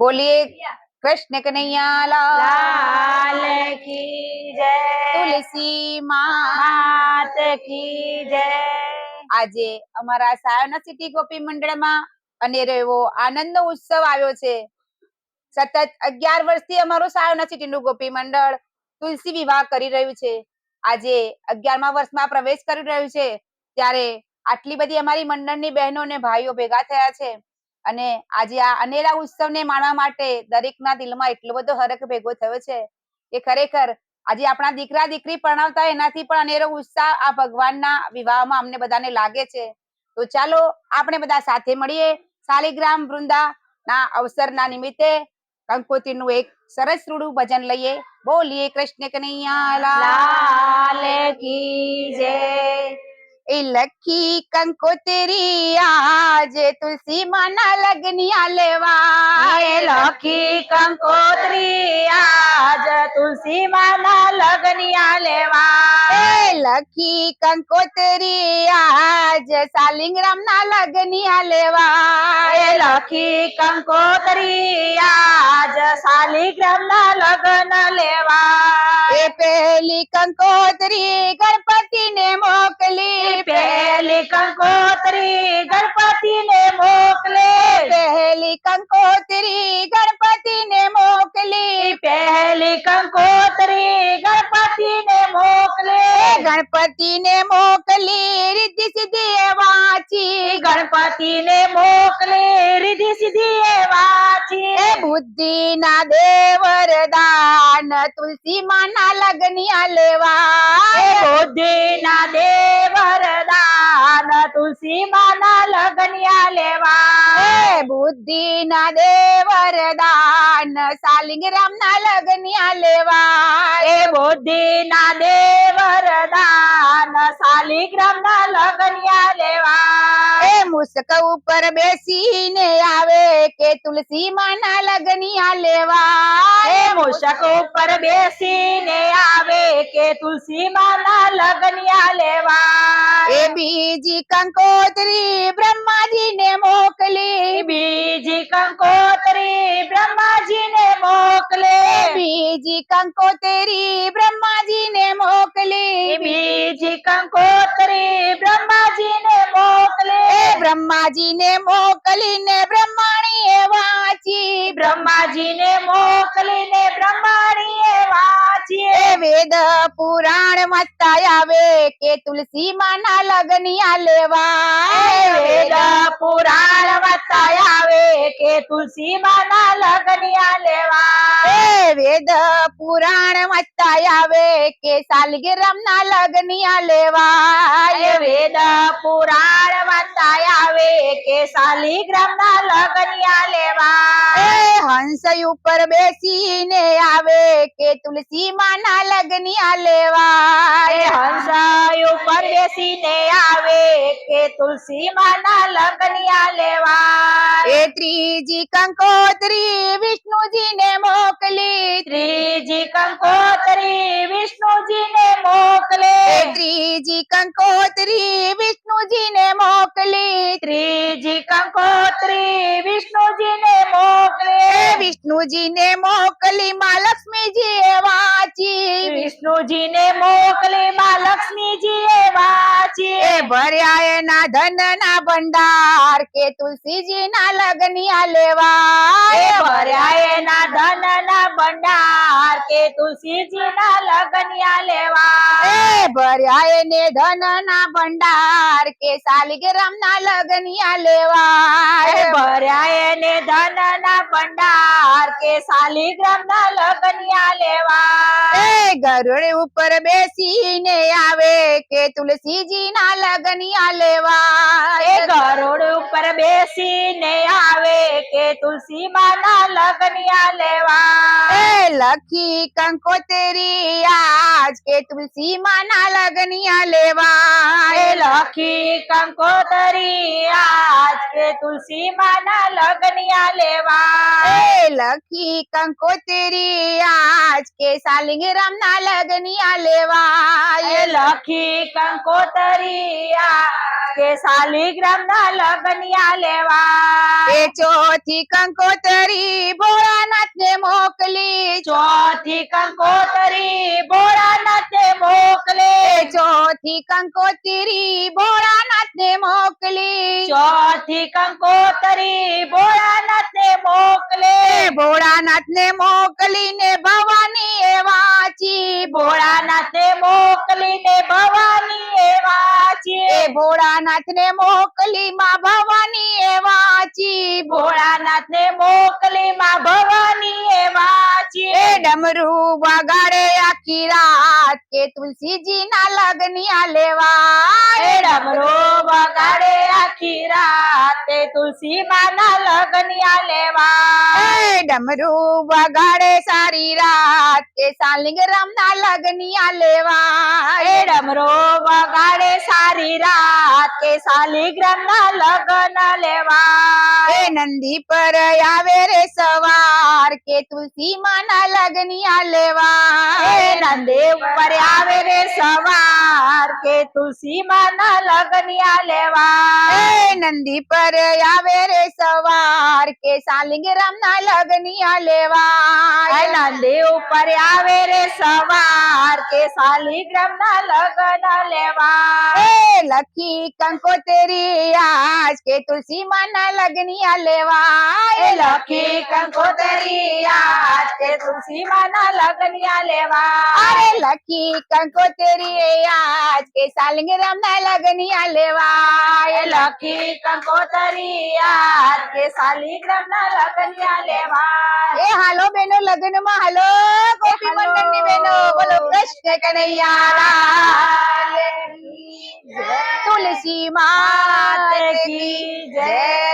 બોલીએ કૃષ્ણ કનૈયા લાલ કી જય તુલસી માત કી જય આજે અમારા સાયોના સિટી ગોપી મંડળમાં અનેરો એવો આનંદનો ઉત્સવ આવ્યો છે. સતત અગિયાર વર્ષથી અમારું સાયોના સિટીનું ગોપી મંડળ તુલસી વિવાહ કરી રહ્યું છે. આજે અગિયારમા વર્ષમાં પ્રવેશ કરી રહ્યું છે. ત્યારે આટલી બધી અમારી મંડળની બહેનો અને ભાઈઓ ભેગા થયા છે. અને આજે આ અનેરા ઉત્સવને માણવા માટે દરેકના દિલમાં એટલો બધો હરખ ભેગો થયો છે કે ખરેખર આજે આપણા દીકરા દીકરી પરણાવતા એનાથી પણ અનેરો ઉત્સાહ આ ભગવાનના વિવાહમાં અમને બધાને લાગે છે. તો ચાલો આપણે બધા સાથે મળીએ શાલિગ્રામ વૃંદા ના અવસરના નિમિત્તે કંકોત્રીનું એક સરસ રૂડું ભજન લઈએ. બોલીએ કૃષ્ણ કનૈયા, લાલ કી જય. लखी कंको तेरी आज तुलसी माना लगनिया लखी इलखी कंकोत्री आज तुलसी माना लगनिया लेवा लखी कंकोत्री आज सालिंगराम ना लगनिया लेवाए। लखी कंकोत्री आज सालिग्राम ना लगन लेवा શાલિગ્રામ ના લગ્ન લેવા એ પહેલી કંકોત્રી ગણપતિ ને મોકલી પહેલી કંકોત્રી ગણપતિ ને મોકલે પહેલી કંકોત્રી ગણપતિ ને મોકલી પહેલી કંકોત્રી ગણપતિ ને મોકલે ગણપતિ ને મોકલી રીતિ સિદ્ધિ એ વાંચી ગણપતિ ને મોકલે રીધિ સિદ્ધિ એ વાંચી એ બુદ્ધિ ના દેવ વરદાન તુલસી માના લગનિયા લેવા બુદ્ધિ ના દે વરદાન તુલસી માના લગનિયા લેવા બુદ્ધિ ના દે વરદાન સાલિંગરામ ના લગનિયા લેવા એ બુદ્ધિ ના દે વરદાન શાલિગ્રામ ના લગનિયા લેવા એ મુસ્ક ઉપર બેસીને આવે કે તુલસી માના લગનિયા લેવા એ મૂષક ઉપર બેસીને આવે કે તુલસી માના લગનિયા લેવા એ બીજી કંકોત્રી બ્રહ્માજી ને મોકલી બીજી કંકોત્રી બ્રહ્માજી ને મોકલે બીજી કંકોત્રી બ્રહ્માજી ને મોકલી બીજી કંકોત્રી બ્રહ્માજી ને મોકલે એ બ્રહ્માજી ને મોકલીને બ્રહ્માણી એ વાંચી બ્રહ્માજી ને મોકલીને બ્રહ્માણીએ વાંચીએ એ વેદ પુરાણ મતા આવે કે તુલસી માના લગનિયા લેવા વેદ પુરાણ વતાય આવે કે તુલસી માના લગનિયા લેવા એ વેદ પુરાણ મતા આવે કે સાલગીરમ ના લગ્નિયા લેવા એ વેદ પુરાણ વતાય આવે કે સાલીગ્રામ ના લગ્નિયા લેવા એ હંસ ઉપર બેસીને આવે કે તુલસી માના લગનિયા લેવા એ હંસાય ઉપર બેસીને આવે કે તુલસી માના લગનિયા લેવા એ ત્રીજી કંકોત્રી વિષ્ણુજી ને મોકલી ત્રીજી કંકોત્રી વિષ્ણુજી ને મોકલે એ ત્રીજી કંકોત્રી વિષ્ણુજી ને મોકલી ત્રીજી કંકોત્રી વિષ્ણુજી ને મોકલે એ વિષ્ણુજી ને મોકલી માં લક્ષ્મીજી એ વાંચી. વિષ્ણુજી ને મોકલે માં લક્ષ્મીજી એ વાંચી. એ ભર્યા એના ધન ના ભંડાર કે તુલસીજી ના લગનિયા લેવા એ ભર્યા એના ધન ના ભંડાર કે તુલસીજી ના લગનિયા લેવા એ ભર્યા એને ધન ના ભંડાર કે સાલિગ્રામ ના લગનિયા એ લેવા ભર્યા એને ધન ના ભંડાર કે શાલિગ્રામ ના લગનિયા લેવા. એ ગરુડ ઉપર બેસીને આવે કે તુલસીજી ના લગનિયા લેવા. એ ગરુડ ઉપર બેસીને આવે કે તુલસી માના લગનિયા લેવા. એ લખી કંકોતરી આજ કે તુલસી માના લગનિયા લેવા. એ લખી કંકોતરી આજ કે તુલસી માના લગનિયા લેવા. लखी कंकोत्री आज के सालिंग रमना लगनिया लेवा ये लखी कंकोत्री आज के सालिंग रमना लगनिया लेवा। ये चौथी बोरा नाथ ने मोकली। चौथी कंकोत्री भोरानाथ ने मोकले। चौथी कंकोत्री भोरानाथ ने मोकली। चौथी कंकोत्री बोरा ભોળાનાથ ને મોકલીને ભવાની એ વાંચી. ભોળાનાથ ને મોકલીને ભવાની એ વાંચી. ભોળાનાથને મોકલી માં ભવાની એ વાંચી. ભોળાનાથને મોકલી માં ભવાની એ વાંચી. એ ડમરું વગાડે આખી રાત. કે તુલસીજી ના લગનિયા લેવા રાતે તુલસી માના લગનિયા લેવા. એ બગાડે સારી રાત કે સાલિંગરામ ના લગનિયા લેવા. એ ડમરો વગાડે સારી રાત કે સાલિગ્રામ ના લગન લેવા. એ નંદી પર આવે રે સવાર કે તુલસી માના લગનિયા લેવા. એ નંદી પર આવે રે સવાર કે તુલસી માના લગનિયા લેવા. એ નંદી પર આવે રે સવાર કે સાલિંગરામ ના લગનિયા લેવા. એ નંદેવ પર આવે રે સવાર. કે શાલિગ્રામ ના લગન લેવા એ લખી કંકોતરી આજ કે તુલસી માના લગનિયા લેવા એ લખી કંકોતરી આજ કે તુલસી માના લગનિયા લેવા અરે લખી કંકોતરી આજ કે સાલિંગરામ ના લગનિયા લેવા એ લખી કંકોતરી આજ કે શાલિગ્રામ ના લગનિયા લેવા એ હાલો બેનો લગ્ન માં હાલો హ్యాపీ బర్త్డే వేణు బోలో కృష్ణ కనయ్యా తులసి మాతకి జయ